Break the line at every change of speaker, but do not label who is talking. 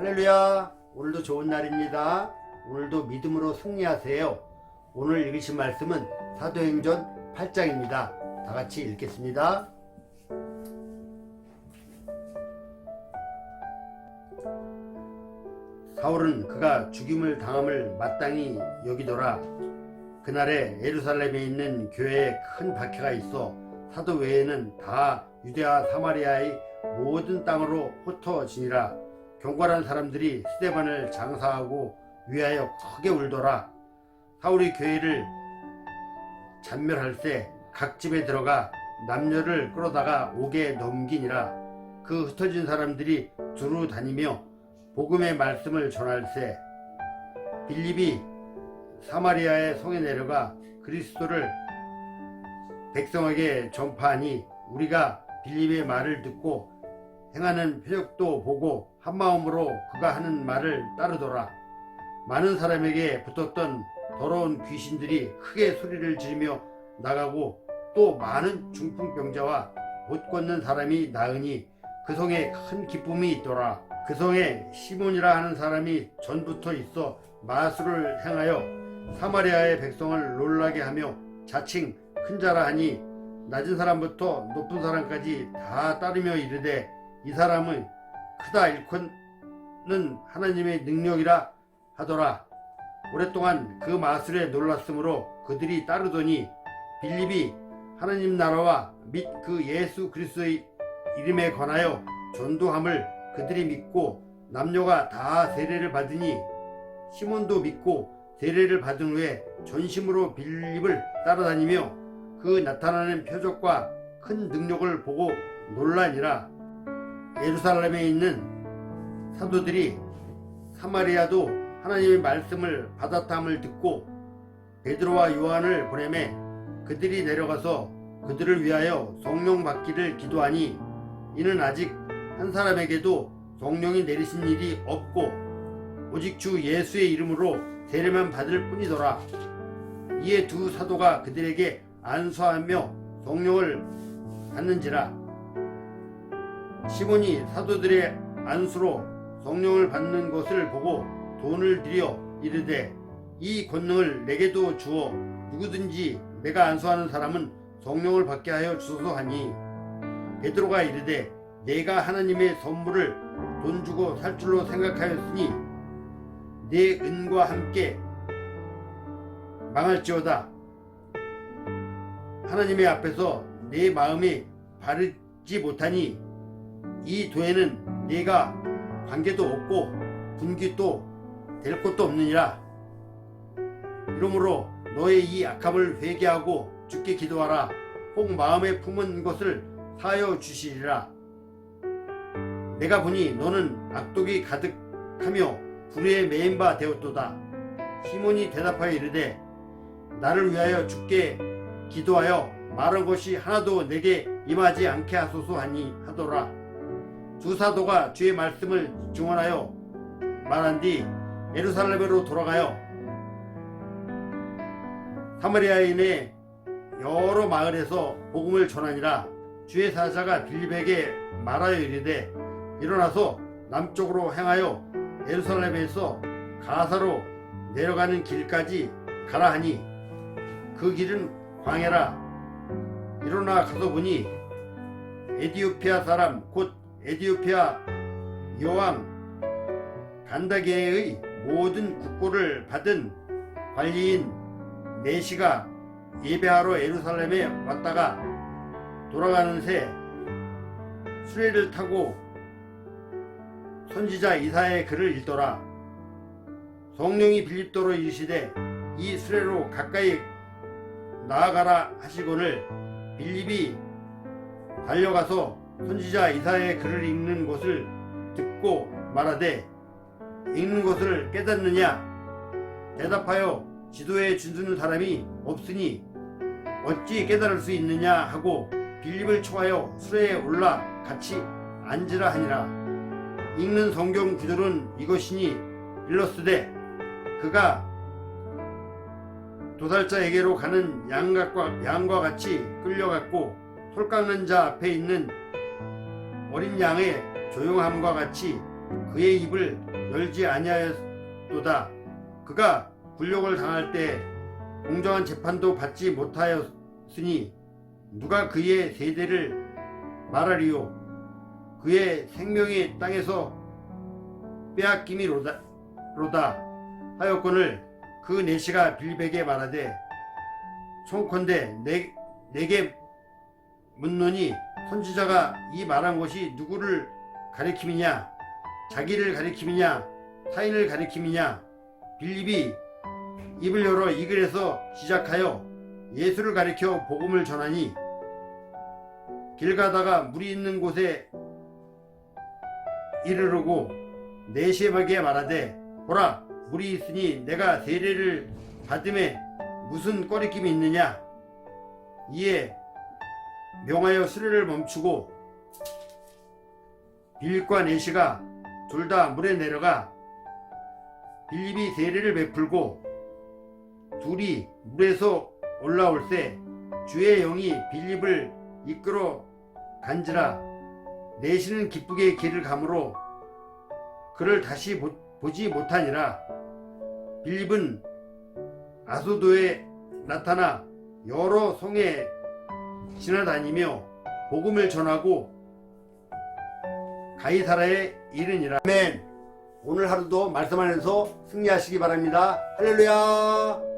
할렐루야. 오늘도 좋은 날입니다. 오늘도 믿음으로 승리하세요. 오늘 읽으신 말씀은 사도행전 8장입니다. 다 같이 읽겠습니다. 사울은 그가 죽임을 당함을 마땅히 여기더라. 그날에 예루살렘에 있는 교회에 큰 박해가 있어 사도 외에는 다 유대와 사마리아의 모든 땅으로 흩어지니라. 경건한 사람들이 스테반을 장사하고 위하여 크게 울더라. 사울이 교회를 잔멸할 때 각 집에 들어가 남녀를 끌어다가 옥에 넘기니라. 그 흩어진 사람들이 두루 다니며 복음의 말씀을 전할세 빌립이 사마리아의 성에 내려가 그리스도를 백성에게 전파하니 우리가 빌립의 말을 듣고 행하는 표적도 보고 한 마음으로 그가 하는 말을 따르더라. 많은 사람에게 붙었던 더러운 귀신들이 크게 소리를 지르며 나가고 또 많은 중풍병자와 못 걷는 사람이 나으니 그 성에 큰 기쁨이 있더라. 그 성에 시몬이라 하는 사람이 전부터 있어 마술을 행하여 사마리아의 백성을 놀라게 하며 자칭 큰 자라 하니 낮은 사람부터 높은 사람까지 다 따르며 이르되 이 사람은 크다 일컫는 하나님의 능력이라 하더라. 오랫동안 그 마술에 놀랐으므로 그들이 따르더니 빌립이 하나님 나라와 및 그 예수 그리스도의 이름에 관하여 전도함을 그들이 믿고 남녀가 다 세례를 받으니 시몬도 믿고 세례를 받은 후에 전심으로 빌립을 따라다니며 그 나타나는 표적과 큰 능력을 보고 놀라니라 예루살렘에 있는 사도들이 사마리아도 하나님의 말씀을 받았함을 듣고 베드로와 요한을 보내매 그들이 내려가서 그들을 위하여 성령 받기를 기도하니 이는 아직 한 사람에게도 성령이 내리신 일이 없고 오직 주 예수의 이름으로 세례만 받을 뿐이더라. 이에 두 사도가 그들에게 안수하며 성령을 받는지라. 시몬이 사도들의 안수로 성령을 받는 것을 보고 돈을 들여 이르되 이 권능을 내게도 주어 누구든지 내가 안수하는 사람은 성령을 받게 하여 주소서 하니. 베드로가 이르되 내가 하나님의 선물을 돈 주고 살 줄로 생각하였으니 내 은과 함께 망할지어다. 하나님의 앞에서 내 마음이 바르지 못하니 이 도에는 내가 관계도 없고 분기도 될 것도 없느니라. 이러므로 너의 이 악함을 회개하고 주께 기도하라. 혹 마음에 품은 것을 사하여 주시리라. 내가 보니 너는 악독이 가득하며 불의에 매인 바 되었도다. 시몬이 대답하여 이르되 나를 위하여 주께 기도하여 말한 것이 하나도 내게 임하지 않게 하소서 하니 하더라 두 사도가 주의 말씀을 증언하여 말한 뒤 예루살렘으로 돌아가요. 사마리아인의 여러 마을에서 복음을 전하니라. 주의 사자가 빌립에게 말하여 이르되 일어나서 남쪽으로 행하여 예루살렘에서 가사로 내려가는 길까지 가라 하니 그 길은 광해라. 일어나 가서 보니 에디오피아 사람 곧 에디오피아 여왕 간다게의 모든 국고를 받은 관리인 네시가 예배하러 예루살렘에 왔다가 돌아가는 새 수레를 타고 선지자 이사의 글을 읽더라. 성령이 빌립도로 이르시되 이 수레로 가까이 나아가라 하시거늘 빌립이 달려가서 선지자 이사의 글을 읽는 것을 듣고 말하되 읽는 것을 깨닫느냐? 대답하여 지도에 준수는 사람이 없으니 어찌 깨달을 수 있느냐? 하고 빌립을 초하여 수레에 올라 같이 앉으라 하니라. 읽는 성경 구절은 이것이니 일러스되 그가 도살자에게로 가는 양과, 양과 같이 끌려갔고 솔 깎는 자 앞에 있는 어린 양의 조용함과 같이 그의 입을 열지 아니하였도다. 그가 굴욕을 당할 때 공정한 재판도 받지 못하였으니 누가 그의 세대를 말하리요. 그의 생명이 땅에서 빼앗김이 로다, 로다 하였거늘 그 내시가 빌백에 말하되 총컨대 내, 내게 묻노니 선지자가 이 말한 것이 누구를 가리킴이냐? 자기를 가리킴이냐? 타인을 가리킴이냐? 빌립이 입을 열어 이 글에서 시작하여 예수를 가리켜 복음을 전하니 길 가다가 물이 있는 곳에 이르르고 내시에게 말하되 보라 물이 있으니 내가 세례를 받음에 무슨 꺼리낌이 있느냐? 이에 명하여 수레를 멈추고 빌립과 내시가 둘 다 물에 내려가 빌립이 세례를 베풀고 둘이 물에서 올라올 때 주의 영이 빌립을 이끌어 간지라 내시는 기쁘게 길을 가므로 그를 다시 보, 보지 못하니라. 빌립은 아소도에 나타나 여러 성에 지나다니며 복음을 전하고 가이사라에 이르니라. 아멘. 오늘 하루도 말씀 안에서 승리하시기 바랍니다. 할렐루야